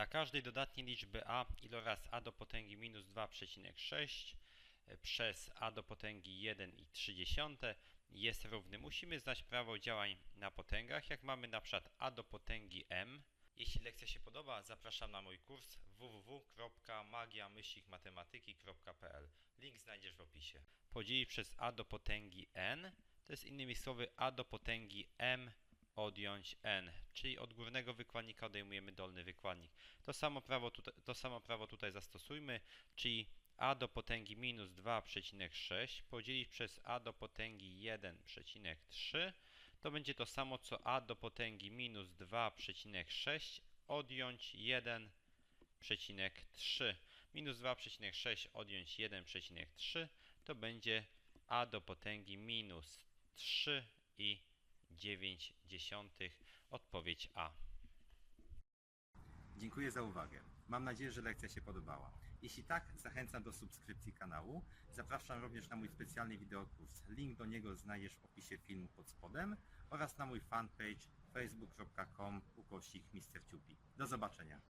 Dla każdej dodatniej liczby a iloraz a do potęgi minus 2,6 e, przez a do potęgi 1,3 jest równy. Musimy znać prawo działań na potęgach, jak mamy na przykład a do potęgi m. Jeśli lekcja się podoba, zapraszam na mój kurs www.magia-matematyki.pl. Link znajdziesz w opisie. Podzielić przez a do potęgi n, to jest innymi słowy a do potęgi m odjąć n, czyli od górnego wykładnika odejmujemy dolny wykładnik. To samo prawo tutaj, to samo prawo tutaj zastosujmy, czyli a do potęgi minus 2,6 podzielić przez a do potęgi 1,3 to będzie to samo co a do potęgi minus 2,6 odjąć 1,3. Minus 2,6 odjąć 1,3 to będzie a do potęgi minus 3 i 9 dziesiątych. Odpowiedź A. Dziękuję za uwagę. Mam nadzieję, że lekcja się podobała. Jeśli tak, zachęcam do subskrypcji kanału. Zapraszam również na mój specjalny wideokurs. Link do niego znajdziesz w opisie filmu pod spodem oraz na mój fanpage facebook.com ukośnik. Do zobaczenia.